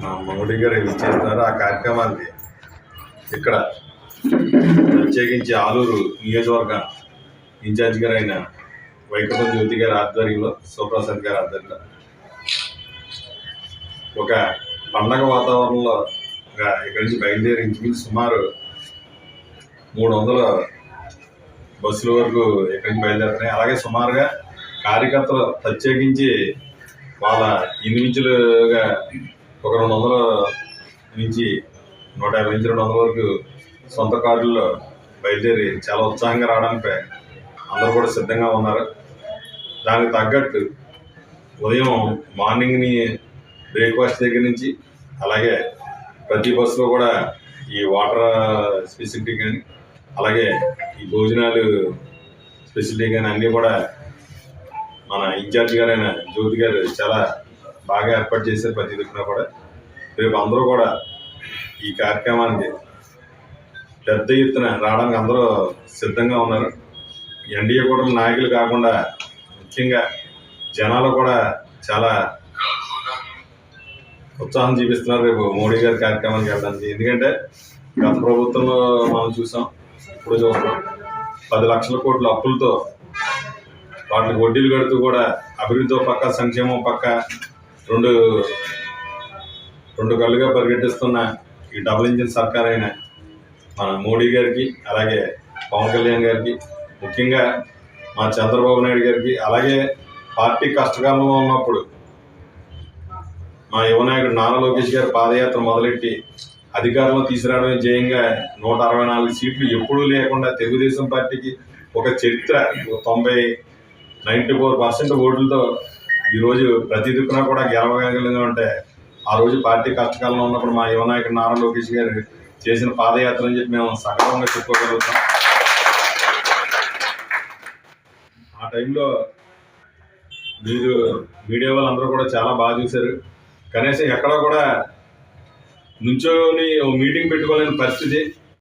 జ్యోతి గారు ఇచ్చేస్తున్నారు ఆ కార్యక్రమానికి ఇక్కడ ప్రత్యేకించి ఆలూరు నియోజకవర్గ ఇన్ఛార్జ్ గారు అయిన వైకుంఠం జ్యోతి గారి ఆధ్వర్యంలో శివప్రసాద్ గారి ఆధ్వర్యంలో ఒక పండగ వాతావరణంలో ఇక్కడి నుంచి బయలుదేరి ఇంచుమించు సుమారు మూడు వందల బస్సుల వరకు ఇక్కడి నుంచి బయలుదేరుతున్నాయి. అలాగే సుమారుగా కార్యకర్తలు ప్రత్యేకించి వాళ్ళ ఇండివిజువల్గా ఒక రెండు వందల నుంచి నూట యాభై నుంచి రెండు వందల వరకు సొంత కార్డుల్లో బయలుదేరి చాలా ఉత్సాహంగా రావడానికి అందరూ కూడా సిద్ధంగా ఉన్నారు. దానికి తగ్గట్టు ఉదయం మార్నింగ్ని బ్రేక్ఫాస్ట్ దగ్గర నుంచి అలాగే ప్రతి బస్సులో కూడా ఈ వాటర్ ఫెసిలిటీ కానీ అలాగే ఈ భోజనాలు ఫెసిలిటీ కానీ అన్నీ కూడా మన ఇన్ఛార్జ్ గారైన జ్యోతి గారు చాలా బాగా ఏర్పాటు చేశారు ప్రతి దిక్కున కూడా. రేపు అందరూ కూడా ఈ కార్యక్రమానికి పెద్ద ఎత్తున రావడానికి అందరూ సిద్ధంగా ఉన్నారు. ఎన్డీఏ కూటమి నాయకులు కాకుండా ముఖ్యంగా జనాలు కూడా చాలా ఉత్సాహం చూపిస్తున్నారు రేపు మోడీ గారి కార్యక్రమానికి వెళ్ళడానికి. ఎందుకంటే గత ప్రభుత్వంలో మనం చూసాం ఇప్పుడు చూస్తాం పది లక్షల కోట్ల అప్పులతో వాటికి వడ్డీలు కడుతూ కూడా అభివృద్ధి పక్క సంక్షేమం పక్క రెండు రెండు కళ్ళుగా పరిగెట్టిస్తున్న ఈ డబుల్ ఇంజిన్ సర్కార్ అయిన మన మోడీ గారికి అలాగే పవన్ కళ్యాణ్ గారికి ముఖ్యంగా మా చంద్రబాబు నాయుడు గారికి అలాగే పార్టీ కష్టకాలంలో ఉన్నప్పుడు మా యువ నాయకుడు నారా లోకేష్ గారు పాదయాత్ర మొదలెట్టి అధికారంలో తీసుకురావడమే జయంగా నూట అరవై నాలుగు సీట్లు ఎప్పుడూ లేకుండా తెలుగుదేశం పార్టీకి ఒక చరిత్ర ఒక తొంభై నైంటీ ఫోర్ పర్సెంట్ ఓట్లతో ఈరోజు ప్రతి దిక్కున కూడా గెలవగలిగా ఉంటే ఆ రోజు పార్టీ కష్టకాలంలో ఉన్నప్పుడు మా యువ నాయకుడు నారా లోకేష్ గారు చేసిన పాదయాత్ర అని చెప్పి మేము సగర్వంగా చెప్పుకోగలుగుతాం. ఆ టైంలో మీరు మీడియా వాళ్ళందరూ కూడా చాలా బాగా చూశారు. కనీసం ఎక్కడ కూడా నుంచోని ఓ మీటింగ్ పెట్టుకోలేని పరిస్థితి.